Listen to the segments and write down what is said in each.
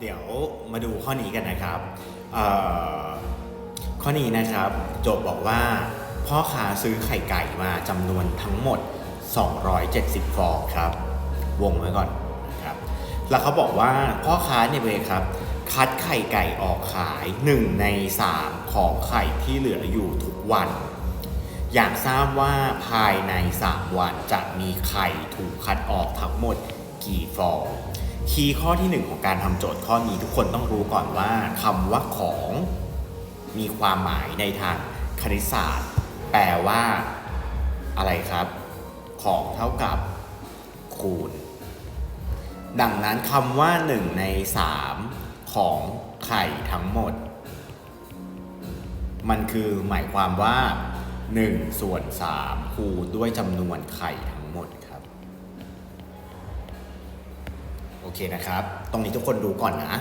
เดี๋ยวมาดูข้อนี้กันนะครับข้อนี้นะครับโจทย์บอกว่า พ่อค้าซื้อไข่ไก่มาจำนวนทั้งหมด 270 ฟองครับ วงไว้ก่อนนะครับ แล้วเขาบอกว่าพ่อค้าเนี่ยเวยครับ คัดไข่ไก่ออกขาย 1 ใน 3 ของไข่ที่เหลืออยู่ทุกวัน อยากทราบว่าภายใน 3 วันจะมีไข่ถูกคัดออกทั้งหมดกี่ฟอง คีย์ข้อทีหนึ่1 ของการทำโจทย์ข้อนี้ทุกคนต้องรู้ก่อนว่าคำว่าของมีความหมายในทางคณิตศาสตร์ แปลว่าอะไรครับ ของเท่ากับคูณ ดังนั้นคำว่า 1 ใน 3 ของไข่ทั้งหมด มันคือหมายความว่า 1 ส่วน 3 คูณด้วยจำนวนไข่ทั้งหมดครับ เคนะครับ ตรงนี้ทุกคนรู้ก่อนนะ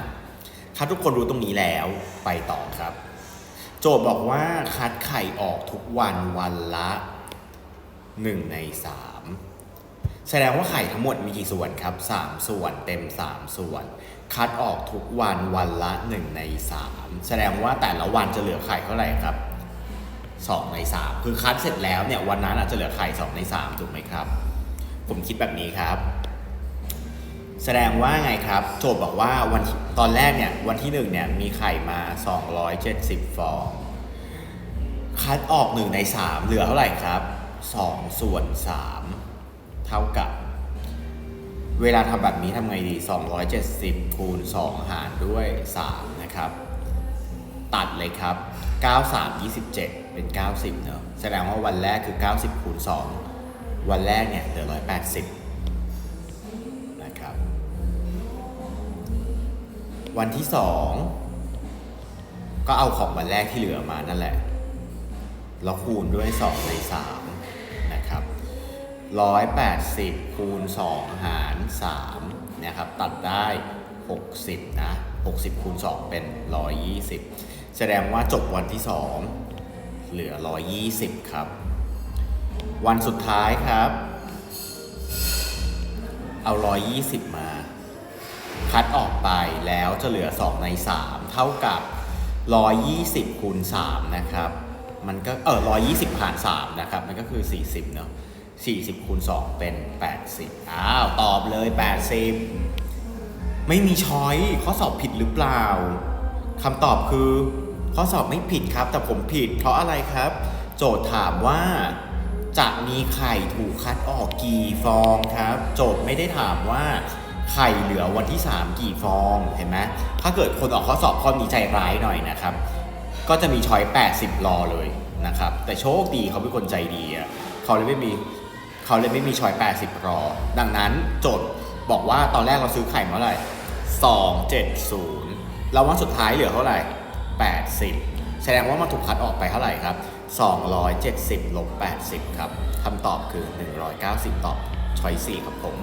ถ้าทุกคนรู้ตรงนี้แล้วไปต่อครับ โจทย์บอกว่าคัดไข่ออกทุกวันวันละ 1 ใน 3 แสดงว่าไข่ทั้งหมดมีกี่ส่วนครับ 3 ส่วนเต็ม 3 ส่วน คัดออกทุกวันวันละ 1 ใน 3 แสดงว่าแต่ละวันจะเหลือไข่เท่าไหร่ครับ 2 ใน 3 คือคัดเสร็จแล้วเนี่ยวันนั้นอาจจะเหลือไข่ 2 ใน 3 ถูกไหมครับ ผมคิดแบบนี้ครับ แสดงว่าไงครับ โจทย์บอกว่าวันตอนแรกเนี่ยวันที่1เนี่ยมีไข่มา 270 ฟอง คัดออก 1 ใน 3 เหลือเท่าไหร่ครับ 2 ส่วน 3 เท่ากับ เวลาทำแบบนี้ทำไงดี 270 คูณ 2 หารด้วย 3 นะครับ ตัดเลยครับ 93 27 เป็น 90 เนอะแสดงว่าวันแรกคือ 90 คูณ 2 วันแรกเนี่ยเหลือ 180 วันที่2ก็เอาของวันแรกที่เหลือมานั่นแหละ แล้วคูณด้วย 2 ใน 3 นะครับ 180 คูณ 2 หาร3นะครับ ตัดได้ 60 นะ 60 คูณ 2 เป็น 120 แสดงว่าจบวันที่ 2 เหลือ 120 ครับ วันสุดท้ายครับ เอา 120 มา คัดออกไปแล้วจะเหลือ 2 ใน 3 เท่ากับ 120คูณ3นะครับ มันก็เออ120หาร3นะครับ มันก็คือ 40 เนาะ40คูณ2เป็น 80 อ้าว ตอบเลย 80 ไม่มีช้อยข้อสอบผิดหรือเปล่าคำตอบคือ ข้อสอบไม่ผิดครับ แต่ผมผิด เพราะอะไรครับ โจทย์ถามว่าจะมีไข่ถูกคัดออกกี่ฟองครับ โจทย์ไม่ได้ถามว่า ไข่เหลือวันที่ 3 กี่ฟองเห็นไหมถ้าเกิดคนออกข้อสอบข้อนี้ใจร้ายหน่อยนะครับ ก็จะมีช้อย 80 รอเลยนะครับ แต่โชคดีเขาเป็นคนใจดีอะเขาเลยไม่มีเขาเลยไม่มีช้อย 80 รอ ดังนั้นโจทย์บอกว่าตอนแรกเราซื้อไข่มาเท่าไหร่270 แล้ววันสุดท้ายเหลือเท่าไหร่ 80 แสดงว่ามันถูกคัดออกไปเท่าไหร่ครับ 270ลบ80 ครับคำตอบคือ 190 ตอบช้อย4ครับผม